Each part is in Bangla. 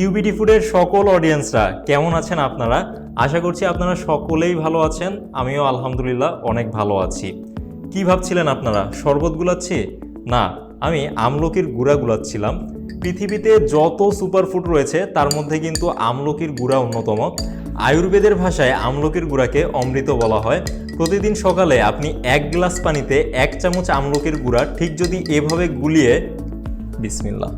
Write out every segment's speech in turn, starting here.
কিউবিটি ফুডের সকল অডিয়েন্সরা কেমন আছেন আপনারা? আশা করছি আপনারা সকলেই ভালো আছেন। আমিও আলহামদুলিল্লাহ অনেক ভালো আছি। কি ভাবছিলেন আপনারা? শরবত গুলাচ্ছি? না, আমি আমলকির গুঁড়া গুলাচ্ছিলাম। পৃথিবীতে যত সুপারফুড রয়েছে, তার মধ্যে কিন্তু আমলকির গুঁড়া অন্যতম। আয়ুর্বেদের ভাষায় আমলকির গুঁড়াকে অমৃত বলা হয়। প্রতিদিন সকালে আপনি এক গ্লাস পানিতে এক চামচ আমলকির গুঁড়া ঠিক যদি এভাবে গুলিয়ে বিসমিল্লাহ।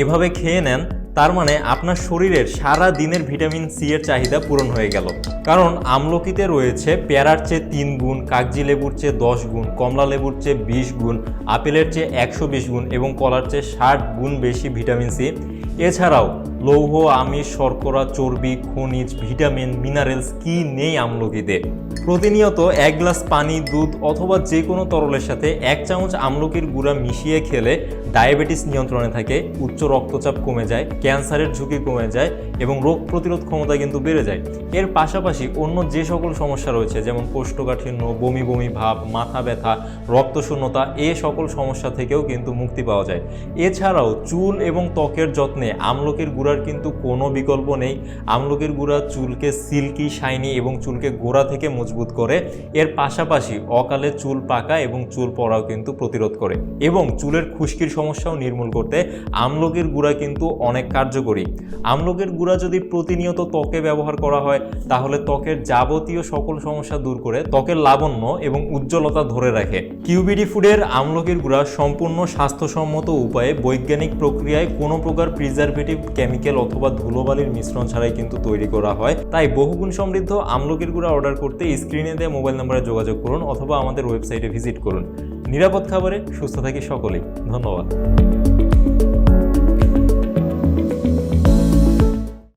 এভাবে খেয়ে নেন, তার মানে আপনার শরীরের সারা দিনের ভিটামিন সি এর চাহিদা পূরণ হয়ে গেল। কারণ আমলকিতে রয়েছে পেয়ারার চেয়ে তিন গুণ, কাগজি লেবুর চেয়ে দশ গুণ, কমলা লেবুর চেয়ে বিশ গুণ, আপেলের চেয়ে একশো বিশ গুণ এবং কলার চেয়ে ষাট গুণ বেশি ভিটামিন সি এছাড়াও, লৌহ, আমিষ, শর্করা, চর্বি, খনিজ, ভিটামিন, মিনারেলস কি নেই আমলকিতে? প্রতিনিয়ত এক গ্লাস পানি, দুধ অথবা যে কোনো তরলের সাথে এক চামচ আমলকির গুঁড়া মিশিয়ে খেলে ডায়াবেটিস নিয়ন্ত্রণে থাকে, উচ্চ রক্তচাপ কমে যায়, ক্যান্সারের ঝুঁকি কমে যায় এবং রোগ প্রতিরোধ ক্ষমতা কিন্তু বেড়ে যায়। এর পাশাপাশি অন্য যে সকল সমস্যা রয়েছে, যেমন কোষ্ঠকাঠিন্য, বমি বমি ভাব, মাথা ব্যথা, রক্তশূন্যতা, এ সকল সমস্যা থেকেও কিন্তু মুক্তি পাওয়া যায়। এছাড়াও চুল এবং ত্বকের যত্নে আমলকির গুঁড়ার কিন্তু কোনো বিকল্প নেই। আমলকির গুঁড়া চুলকে সিল্কি, শাইনি এবং চুলকে গোড়া থেকে মজবুত করে। এর পাশাপাশি অকালে চুল পাকা এবং চুল পড়াও কিন্তু প্রতিরোধ করে এবং চুলের খুশকির সমস্যাও নির্মূল করতে আমলকির গুঁড়া কিন্তু অনেক কার্যকরী। আমলকির গুঁড়া যদি প্রতিনিয়ত ত্বকে ব্যবহার করা হয়, তাহলে ত্বকের যাবতীয় সকল সমস্যা দূর করে ত্বকের লাবণ্য এবং উজ্জ্বলতা ধরে রাখে। কিউবিডি ফুডের আমলকির গুঁড়া সম্পূর্ণ স্বাস্থ্যসম্মত উপায়ে বৈজ্ঞানিক প্রক্রিয়ায় কোনো প্রকার প্রিজারভেটিভ কেমিক্যাল অথবা ধুলোবালির মিশ্রণ ছাড়াই কিন্তু তৈরি করা হয়। তাই বহুগুণ সমৃদ্ধ আমলকির গুঁড়া অর্ডার করতে স্ক্রিনে দেওয়া মোবাইল নম্বরে যোগাযোগ করুন অথবা আমাদের ওয়েবসাইটে ভিজিট করুন। নিরাপদ খাবারে সুস্থ থাকি সকলেই। ধন্যবাদ।